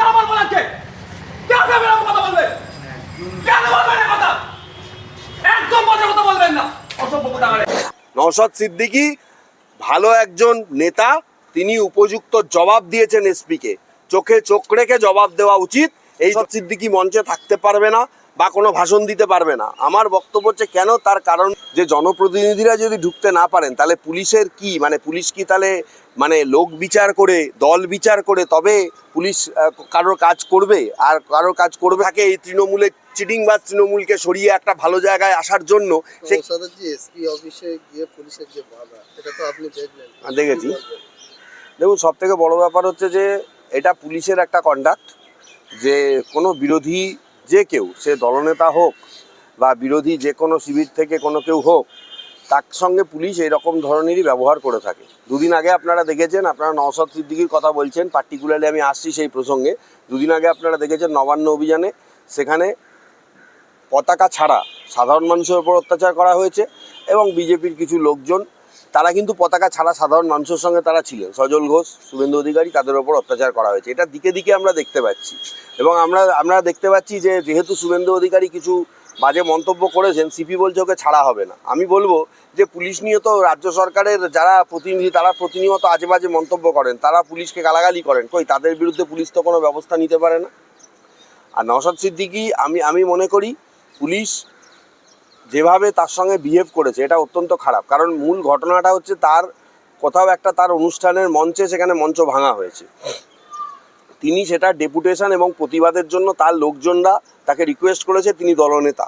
লাগছে কেন কথা বলবেন কেন বলবেন কথা? একদম কথা বলবেন না। অসভ্য কথা সিদ্দিকি ভালো একজন নেতা, তিনি উপযুক্ত জবাব দিয়েছেন এসপিকে চোখে চোখ রেখে জবাব দেওয়া উচিত। এই সব সিদ্দিকি মঞ্চে থাকতে পারবে না। বা কোনো ভাষণ দিতে পারবে না। আমার বক্তব্য হচ্ছে কেন তার কারণ যে জনপ্রতিনিধিরা যদি ঢুকতে না পারেন তাহলে পুলিশের কি? মানে পুলিশ কি তাহলে মানে লোক বিচার করে দল বিচার করে তবে পুলিশ কারোর কাজ করবে? আর কারোর কাজ করবে থাকে এই তৃণমূলের চিটিং বা তৃণমূলকে সরিয়ে একটা ভালো জায়গায় আসার জন্য দেখেছি। দেখুন সব থেকে বড় ব্যাপার হচ্ছে যে এটা পুলিশের একটা কন্ডাক্ট যে কোনো বিরোধী যে কেউ, সে দলনেতা হোক বা বিরোধী যে কোনো শিবির থেকে কোনো কেউ হোক, তার সঙ্গে পুলিশ এরকম ধরনেরই ব্যবহার করে থাকে। দুদিন আগে আপনারা দেখেছেন, আপনারা নওশাদ সিদ্দিকির কথা বলছেন পার্টিকুলারলি আমি আসছি সেই প্রসঙ্গে। দুদিন আগে আপনারা দেখেছেন নবান্ন অভিযানে, সেখানে পতাকা ছাড়া সাধারণ মানুষের উপর অত্যাচার করা হয়েছে এবং বিজেপির কিছু লোকজন তারা কিন্তু পতাকা ছাড়া সাধারণ মানুষের সঙ্গে তারা ছিলেন। সজল ঘোষ, শুভেন্দু অধিকারী, তাদের ওপর অত্যাচার করা হয়েছে। এটা দিকে দিকে আমরা দেখতে পাচ্ছি। এবং আমরা আমরা দেখতে পাচ্ছি যে, যেহেতু শুভেন্দু অধিকারী কিছু বাজে মন্তব্য করেছেন, সিপি বলছে ওকে ছাড়া হবে না। আমি বলব যে, পুলিশ নিয়ে তো রাজ্য সরকারের যারা প্রতিনিধি, তারা প্রতিনিয়ত আজে বাজে মন্তব্য করেন। তারা পুলিশকে গালাগালি করেন। কই, তাদের বিরুদ্ধে পুলিশ তো কোনো ব্যবস্থা নিতে পারে না? আর নওশাদ সিদ্দিকি, আমি আমি মনে করি পুলিশ যেভাবে তার সঙ্গে বিহেভ করেছে, এটা অত্যন্ত খারাপ। কারণ মূল ঘটনাটা হচ্ছে তার, কোথাও একটা তার অনুষ্ঠানের মঞ্চে সেখানে মঞ্চ ভাঙা হয়েছে। তিনি সেটা ডেপুটেশন এবং প্রতিবাদের জন্য তার লোকজনরা তাকে রিকোয়েস্ট করেছে, তিনি দলনেতা।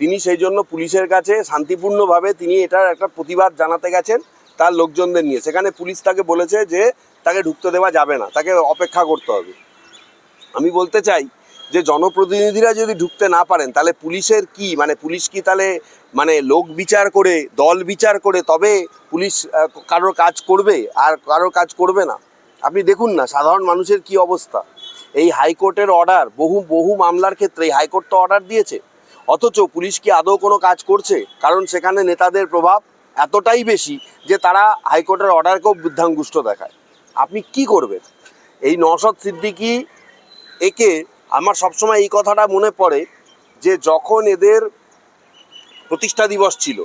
তিনি সেই জন্য পুলিশের কাছে শান্তিপূর্ণভাবে তিনি এটার একটা প্রতিবাদ জানাতে গেছেন তার লোকজনদের নিয়ে। সেখানে পুলিশ তাকে বলেছে যে তাকে ঢুকতে দেওয়া যাবে না, তাকে অপেক্ষা করতে হবে। আমি বলতে চাই যে জনপ্রতিনিধিরা যদি ঢুকতে না পারেন, তাহলে পুলিশের কি? মানে পুলিশ কি তাহলে মানে লোক বিচার করে, দল বিচার করে, তবে পুলিশ কারোর কাজ করবে? আর কারোর কাজ করবে না? আপনি দেখুন না, সাধারণ মানুষের কি অবস্থা? এই হাইকোর্টের অর্ডার বহু বহু মামলার ক্ষেত্রে এই হাইকোর্ট তো অর্ডার দিয়েছে। অথচ পুলিশ কি আদৌ কোনো কাজ করছে? কারণ সেখানে নেতাদের প্রভাব এতটাই বেশি যে তারা হাইকোর্টের অর্ডারকেও বৃদ্ধাঙ্গুষ্ট দেখায়। আপনি কি করবেন? এই নসদ সিদ্দিকি একে আমার সবসময় এই কথাটা মনে পড়ে যে যখন এদের প্রতিষ্ঠা দিবস ছিল,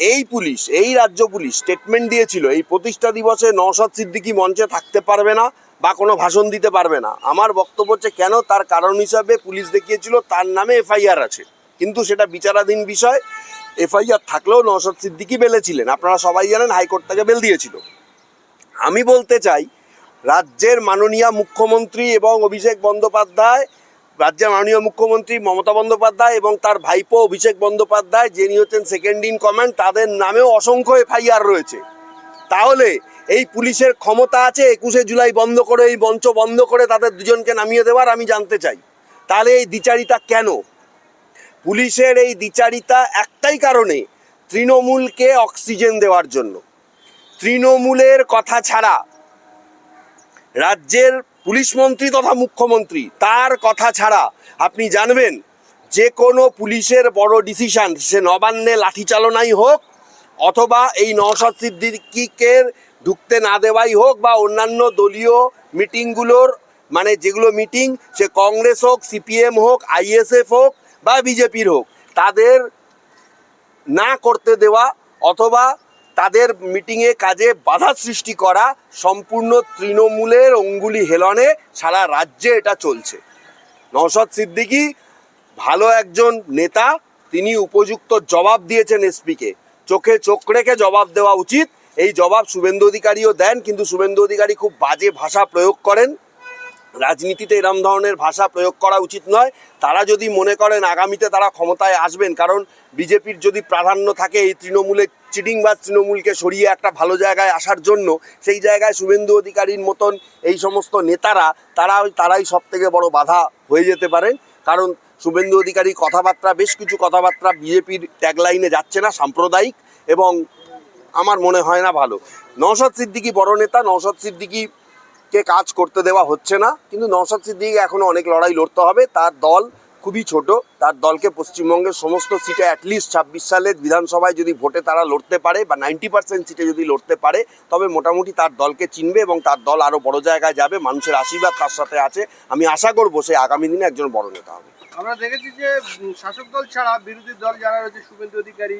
এই পুলিশ, এই রাজ্য পুলিশ স্টেটমেন্ট দিয়েছিল, এই প্রতিষ্ঠা দিবসে নওশাদ সিদ্দিকি মঞ্চে থাকতে পারবে না বা কোনো ভাষণ দিতে পারবে না। আমার বক্তব্য হচ্ছে কেন তার কারণ হিসাবে পুলিশ দেখিয়েছিল, তার নামে এফআইআর আছে। কিন্তু সেটা বিচারাধীন বিষয়, এফআইআর থাকলেও নওশাদ সিদ্দিকী বেলেছিলেন। আপনারা সবাই জানেন হাইকোর্ট তাকে বেল দিয়েছিল। আমি বলতে চাই রাজ্যের মাননীয় মুখ্যমন্ত্রী এবং অভিষেক বন্দ্যোপাধ্যায়, রাজ্যের মাননীয় মুখ্যমন্ত্রী মমতা বন্দ্যোপাধ্যায় এবং তার ভাইপো অভিষেক বন্দ্যোপাধ্যায়, যিনি হচ্ছেন সেকেন্ড ইন কমান্ড তাদের নামেও অসংখ্য এফআইআর রয়েছে। তাহলে এই পুলিশের ক্ষমতা আছে একুশে জুলাই বন্ধ করে, এই মঞ্চ বন্ধ করে তাদের দুজনকে নামিয়ে দেওয়ার, আমি জানতে চাই। তাহলে এই দ্বিচারিতা কেন? পুলিশের এই দ্বিচারিতা একটাই কারণে তৃণমূলকে অক্সিজেন দেওয়ার জন্য। তৃণমূলের কথা ছাড়া রাজ্যের পুলিশ মন্ত্রী তথা মুখ্যমন্ত্রী, তার কথা ছাড়া আপনি জানবেন যে কোনো পুলিশের বড় ডিসিশন সে নবান্নে লাঠিচালনাই হোক অথবা এই নওশাদ সিদ্দিকিকের ঢুকতে না দেওয়াই হোক বা অন্যান্য দলীয় মিটিংগুলোর মানে যেগুলো মিটিং, সে কংগ্রেস হোক, সিপিএম হোক, আইএসএফ হোক বা বিজেপির হোক, তাদের না করতে দেওয়া অথবা তাদের মিটিংয়ে কাজে বাধা সৃষ্টি করা সম্পূর্ণ তৃণমূলের অঙ্গুলি হেলনে সারা রাজ্যে এটা চলছে। নওশাদ সিদ্দিকী ভালো একজন নেতা, তিনি উপযুক্ত জবাব দিয়েছেন এসপিকে। চোখে চোখ রেখে জবাব দেওয়া উচিত। এই জবাব শুভেন্দু অধিকারীও দেন, কিন্তু শুভেন্দু অধিকারী খুব বাজে ভাষা প্রয়োগ করেন। রাজনীতিতে এরম ধরনের ভাষা প্রয়োগ করা উচিত নয়। তারা যদি মনে করেন আগামীতে তারা ক্ষমতায় আসবেন, কারণ বিজেপির যদি প্রাধান্য থাকে এই তৃণমূলের চিটিং বা তৃণমূলকে সরিয়ে একটা ভালো জায়গায় আসার জন্য, সেই জায়গায় শুভেন্দু অধিকারীর মতন এই সমস্ত নেতারা, তারা তারাই সব থেকে বড় বাধা হয়ে যেতে পারেন। কারণ শুভেন্দু অধিকারী কথাবার্তা, বেশ কিছু কথাবার্তা বিজেপির ট্যাগলাইনে যাচ্ছে না, সাম্প্রদায়িক, এবং আমার মনে হয় না ভালো। নওশাদ সিদ্দিকী বড় নেতা, নওশাদ সিদ্দিকী কে কাজ করতে দেওয়া হচ্ছে না। কিন্তু নওশাদ সিদ্দিকি এখনও অনেক লড়াই লড়তে হবে। তার দল খুবই ছোট। তার দলকে পশ্চিমবঙ্গের সমস্ত সিটে অ্যাটলিস্ট ছাব্বিশ সালের বিধানসভায় যদি ভোটে তারা লড়তে পারে বা নাইনটি পার্সেন্ট সিটে যদি লড়তে পারে, তবে মোটামুটি তার দলকে চিনবে এবং তার দল আরও বড় জায়গায় যাবে, মানুষের আশীর্বাদ তার সাথে আছে। আমি আশা করব সে আগামী দিনে একজন বড় নেতা হবে। আমরা দেখেছি যে শাসক দল ছাড়া বিরোধী দল যারা রয়েছে, শুভেন্দু অধিকারী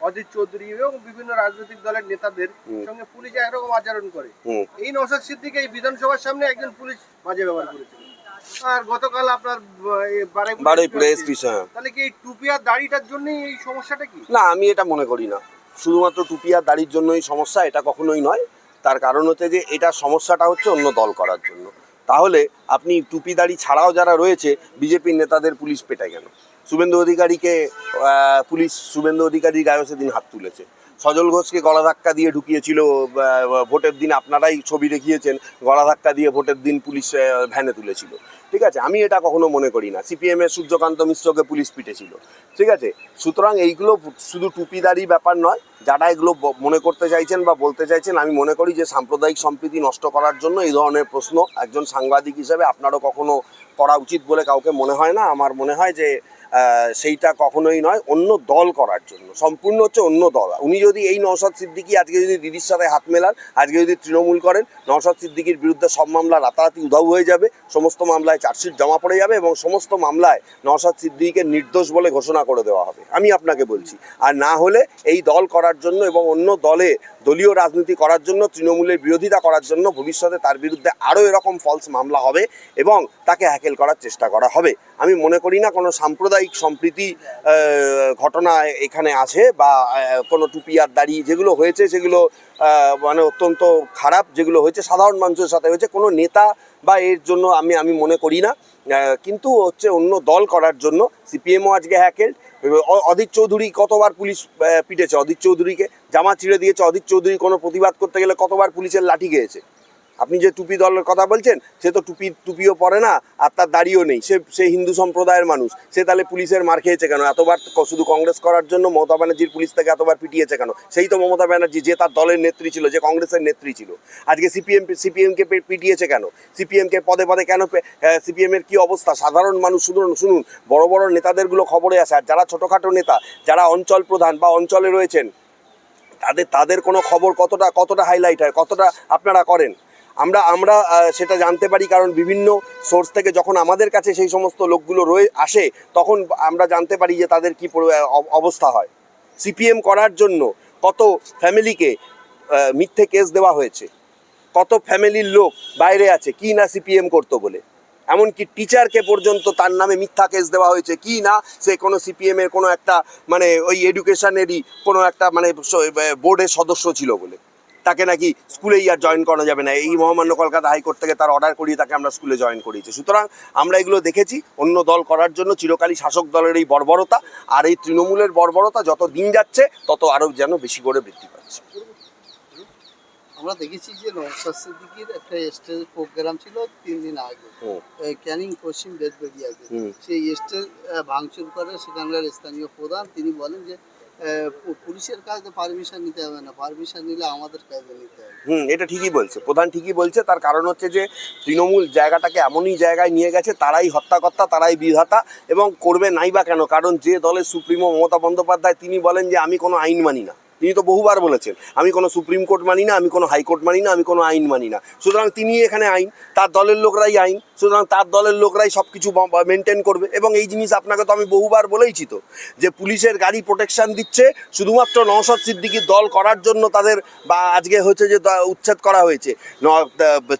অজিত চৌধুরী এবং বিভিন্ন রাজনৈতিক দলের নেতাদের। সঙ্গে পুলিশ একরকম আচরণ করে। এই নৌসাদ সিদ্দিক এই বিধানসভার সামনে একজন পুলিশ বাজে ব্যবহার করেছিল আর গতকাল আপনার বারুইপুরে SP SP হ্যাঁ। তাহলে কি এই টুপি আর দাড়িটার জন্যই এই সমস্যাটা কি? না আমি এটা মনে করি না। শুধুমাত্র টুপি আর দাড়ির জন্যই সমস্যা এটা কখনোই নয়। তার কারণ হচ্ছে যে এটা সমস্যাটা হচ্ছে অন্য দল করার জন্য। তাহলে আপনি টুপি দাড়ি ছাড়াও যারা রয়েছে বিজেপির নেতাদের পুলিশ পেটে কেন? শুভেন্দু অধিকারীকে পুলিশ শুভেন্দু অধিকারীর গায়ে সেদিন হাত তুলেছে। সজল ঘোষকে গলা ধাক্কা দিয়ে ঢুকিয়েছিল ভোটের দিন আপনারাই ছবি দেখিয়েছেন, গলা ধাক্কা দিয়ে ভোটের দিন পুলিশ ভ্যানে তুলেছিল। ঠিক আছে? আমি এটা কখনো মনে করি না। সিপিএম এর সূর্যকান্ত মিশ্রকে পুলিশ পিটেছিল। ঠিক আছে? সুতরাং এইগুলো শুধু টুপিদারি ব্যাপার নয়, যারা এগুলো মনে করতে চাইছেন বা বলতে চাইছেন, আমি মনে করি যে সাম্প্রদায়িক সম্প্রীতি নষ্ট করার জন্য এই ধরনের প্রশ্ন একজন সাংবাদিক হিসেবে আপনারও কখনো করা উচিত বলে কাউকে মনে হয় না? আমার মনে হয় যে সেইটা কখনোই নয়, অন্য দল করার জন্য। সম্পূর্ণ হচ্ছে অন্য দল। উনি যদি এই নওশাদ সিদ্দিকি আজকে যদি দিদির সাথে হাত মেলান, আজকে যদি তৃণমূল করেন, নওশাদ সিদ্দিকির বিরুদ্ধে সব মামলা রাতারাতি উধাও হয়ে যাবে, সমস্ত মামলায় চার্জশিট জমা পড়ে যাবে এবং সমস্ত মামলায় নওশাদ সিদ্দিকিকে নির্দোষ বলে ঘোষণা করে দেওয়া হবে। আমি আপনাকে বলছি, আর না হলে এই দল করার জন্য এবং অন্য দলে দলীয় রাজনীতি করার জন্য, তৃণমূলের বিরোধিতা করার জন্য ভবিষ্যতে তার বিরুদ্ধে আরও এরকম ফলস মামলা হবে এবং তাকে হ্যাকেল করার চেষ্টা করা হবে। আমি মনে করি না কোনো সাম্প্রদায়িক সম্প্রীতি ঘটনা এখানে আছে বা কোনো টুপি আর দাড়ি যেগুলো হয়েছে সেগুলো মানে অত্যন্ত খারাপ যেগুলো হয়েছে, সাধারণ মানুষের সাথে হয়েছে, কোনো নেতা বা এর জন্য আমি আমি মনে করি না। কিন্তু হচ্ছে অন্য দল করার জন্য, সিপিএমও আজকে হ্যাকেল অদিত চৌধুরী কতবার পুলিশ পিটেছে? অদিত চৌধুরীকে জামা ছিঁড়ে দিয়েছে। অদিত চৌধুরী কোনো প্রতিবাদ করতে গেলে কতবার পুলিশের লাঠি খেয়েছে? আপনি যে টুপি দলের কথা বলছেন, সে তো টুপি, টুপিও পরে না, আর তার দাড়িও নেই। সে সে হিন্দু সম্প্রদায়ের মানুষ। সে তাহলে পুলিশের মার খেয়েছে কেন? এতবার শুধু কংগ্রেস করার জন্য মমতা ব্যানার্জির পুলিশ থেকে এতবার পিটিয়েছে কেন? সেই তো মমতা ব্যানার্জি, যে তার দলের নেত্রী ছিল, যে কংগ্রেসের নেত্রী ছিল। আজকে সিপিএম, সিপিএমকে পিটিয়েছে কেন? সিপিএমকে পদে পদে কেন সিপিএমের কি অবস্থা? সাধারণ মানুষ, শুনুন শুনুন, বড় বড় নেতাদেরগুলো খবরে আসে, আর যারা ছোটোখাটো নেতা, যারা অঞ্চল প্রধান বা অঞ্চলে রয়েছেন, তাদের তাদের কোনো খবর কতটা কতটা হাইলাইট হয়? কতটা আপনারা করেন? আমরা আমরা সেটা জানতে পারি কারণ বিভিন্ন সোর্স থেকে যখন আমাদের কাছে সেই সমস্ত লোকগুলো রয়ে, আসে, তখন আমরা জানতে পারি যে তাদের কী অবস্থা হয়। সিপিএম করার জন্য কত ফ্যামিলিকে মিথ্যে কেস দেওয়া হয়েছে, কত ফ্যামিলির লোক বাইরে আছে, কি না সিপিএম করতো বলে। এমনকি টিচারকে পর্যন্ত তার নামে মিথ্যা কেস দেওয়া হয়েছে, কি না, সে কোনো সিপিএম এর কোনো একটা মানে ওই এডুকেশনেরই কোনো একটা মানে বোর্ডের সদস্য ছিল বলে। তাকে নাকি স্কুলেই আর জয়েন করা যাবে না। এই মহামান্য কলকাতা হাইকোর্ট থেকে তার অর্ডার করিয়ে তাকে আমরা স্কুলে জয়েন করিয়েছি। সুতরাং আমরা এগুলো দেখেছি অন্য দল করার জন্য চিরকালই শাসক দলের এই বর্বরতা আর এই তৃণমূলের বর্বরতা যত দিন যাচ্ছে তত আরও যেন বেশি করে বৃদ্ধি পাচ্ছে। আমরা দেখেছি যে নৌসাদ সিদ্দিকির একটা স্টেজ প্রোগ্রাম ছিল তিন দিন আগে। ক্যানিং পশ্চিম বেদবেরিয়াতে। সেই স্টেজ ভাঙচুর করে সেখানকার স্থানীয় প্রধান। তিনি বলেন যে পুলিশের কাছে পারমিশন নিতে হবে না। পারমিশন নিলে আমাদের কাছে নিতে হবে। হুম, এটা ঠিকই বলছে। প্রধান ঠিকই বলছে, তার কারণ হচ্ছে যে তৃণমূল জায়গাটাকে এমনই জায়গায় নিয়ে গেছে, তারাই হত্যাকর্তা, তারাই বিধাতা এবং করবে নাই বা কেন? কারণ যে দলের সুপ্রিমো মমতা বন্দ্যোপাধ্যায়, তিনি বলেন যে আমি কোনো আইন মানি না। তিনি তো বহুবার বলেছেন, আমি কোনো সুপ্রিম কোর্ট মানি না, আমি কোনো হাইকোর্ট মানি না, আমি কোনো আইন মানি না। সুতরাং তিনি এখানে আইন, তার দলের লোকরাই আইন, সুতরাং তার দলের লোকরাই সব কিছু মেনটেন করবে। এবং এই জিনিস আপনাকে তো আমি বহুবার বলেইছি তো, যে পুলিশের গাড়ি প্রোটেকশন দিচ্ছে, শুধুমাত্র নওশাদ সিদ্দিকির দল করার জন্য তাদের বা আজকে হচ্ছে যে উচ্ছেদ করা হয়েছে।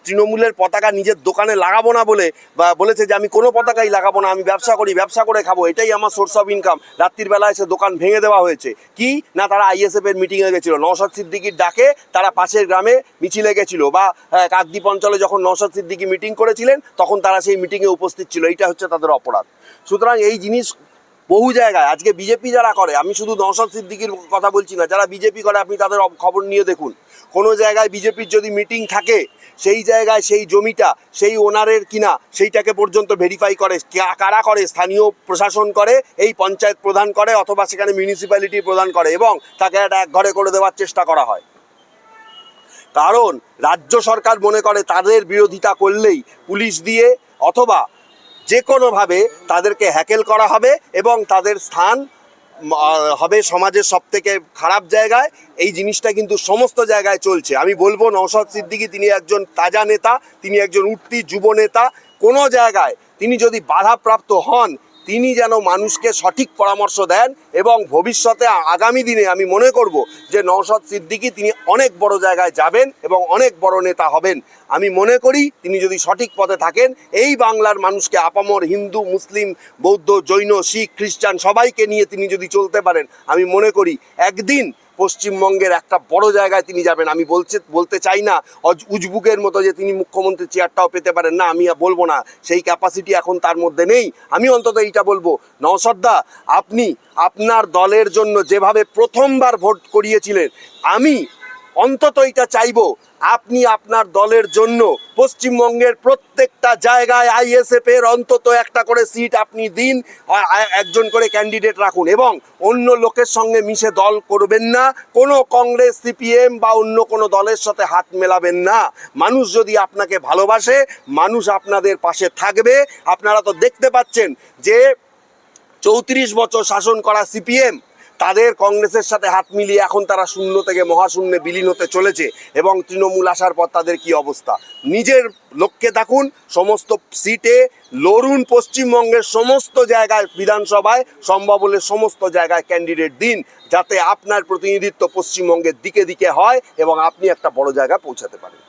তৃণমূলের পতাকা নিজের দোকানে লাগাবো না বলে বা বলেছে যে আমি কোনো পতাকাই লাগাবো না, আমি ব্যবসা করি, ব্যবসা করে খাব, এটাই আমার সোর্স অফ ইনকাম রাত্রির বেলা এসে দোকান ভেঙে দেওয়া হয়েছে। কি? না তারা আইএসএফ এর মিটিংয়ে গেছিল। নওশাদ সিদ্দিকির ডাকে তারা পাশের গ্রামে মিছিলে গেছিল বা কাকদ্বীপ অঞ্চলে যখন নওশাদ সিদ্দিকি মিটিং করেছিলেন, তখন তারা সেই মিটিংয়ে উপস্থিত ছিল। এইটা হচ্ছে তাদের অপরাধ। সুতরাং এই জিনিস বহু জায়গায়, আজকে বিজেপি যারা করে, আমি শুধু নওশাদ সিদ্দিকির কথা বলছি না, যারা বিজেপি করে, আপনি তাদের খবর নিয়ে দেখুন। কোনো জায়গায় বিজেপির যদি মিটিং থাকে, সেই জায়গায় সেই জমিটা, সেই ওনারের কিনা, সেইটাকে পর্যন্ত ভেরিফাই করে কারা করে, স্থানীয় প্রশাসন করে, এই পঞ্চায়েত প্রধান করে, অথবা সেখানে মিউনিসিপ্যালিটি প্রদান করে, এবং তাকে একটা এক ঘরে করে দেওয়ার চেষ্টা করা হয়। কারণ, রাজ্য সরকার মনে করে তাদের বিরোধিতা করলেই পুলিশ দিয়ে, অথবা যে কোনোভাবে তাদেরকে হ্যাকেল করা হবে এবং তাদের স্থান হবে সমাজের সব থেকে খারাপ জায়গায়। এই জিনিসটা কিন্তু সমস্ত জায়গায় চলছে। আমি বলব নৌসদ সিদ্দিকি তিনি একজন তাজা নেতা, তিনি একজন উঠতি যুব নেতা। কোনো জায়গায় তিনি যদি বাধাপ্রাপ্ত হন তিনি যেন মানুষকে সঠিক পরামর্শ দেন এবং ভবিষ্যতে আগামী দিনে আমি মনে করব যে নৌসদ সিদ্দিকি তিনি অনেক বড় জায়গায় যাবেন এবং অনেক বড় নেতা হবেন। আমি মনে করি তিনি যদি সঠিক পথে থাকেন, এই বাংলার মানুষকে আপামর হিন্দু, মুসলিম, বৌদ্ধ, জৈন, শিখ, খ্রিস্টান সবাইকে নিয়ে তিনি যদি চলতে পারেন, আমি মনে করি একদিন পশ্চিমবঙ্গের একটা বড় জায়গায় তিনি যাবেন। আমি বলছে, বলতে চাই না উজবুকের মতো যে তিনি মুখ্যমন্ত্রী চেয়ারটাও পেতে পারেন না, আমি বলব না। সেই ক্যাপাসিটি এখন তার মধ্যে নেই। আমি অন্তত এইটা বলব নওসদ্দা আপনি আপনার দলের জন্য যেভাবে প্রথমবার ভোট করিয়েছিলেন, আমি অন্তত এটা চাইব। আপনি আপনার দলের জন্য পশ্চিমবঙ্গের প্রত্যেকটা জায়গায় আইএসএফ এর অন্তত একটা করে সিট আপনি দিন একজন করে ক্যান্ডিডেট রাখুন। এবং অন্য লোকের সঙ্গে মিশে দল করবেন না, কোনো কংগ্রেস সিপিএম বা অন্য কোনো দলের সাথে হাত মেলাবেন না। মানুষ যদি আপনাকে ভালোবাসে, মানুষ আপনাদের পাশে থাকবে। আপনারা তো দেখতে পাচ্ছেন যে চৌত্রিশ বছর শাসন করা সিপিএম তাদের কংগ্রেসের সাথে হাত মিলিয়ে এখন তারা শূন্য থেকে মহাশূন্যে বিলীন হতে চলেছে এবং তৃণমূল আসার পর তাদের কি অবস্থা? নিজের লক্ষ্যে থাকুন সমস্ত সিটে লড়ুন পশ্চিমবঙ্গের সমস্ত জায়গায়, বিধানসভায় সম্ভব হলে সমস্ত জায়গায় ক্যান্ডিডেট দিন, যাতে আপনার প্রতিনিধিত্ব পশ্চিমবঙ্গের দিকে দিকে হয় এবং আপনি একটা বড় জায়গায় পৌঁছাতে পারেন।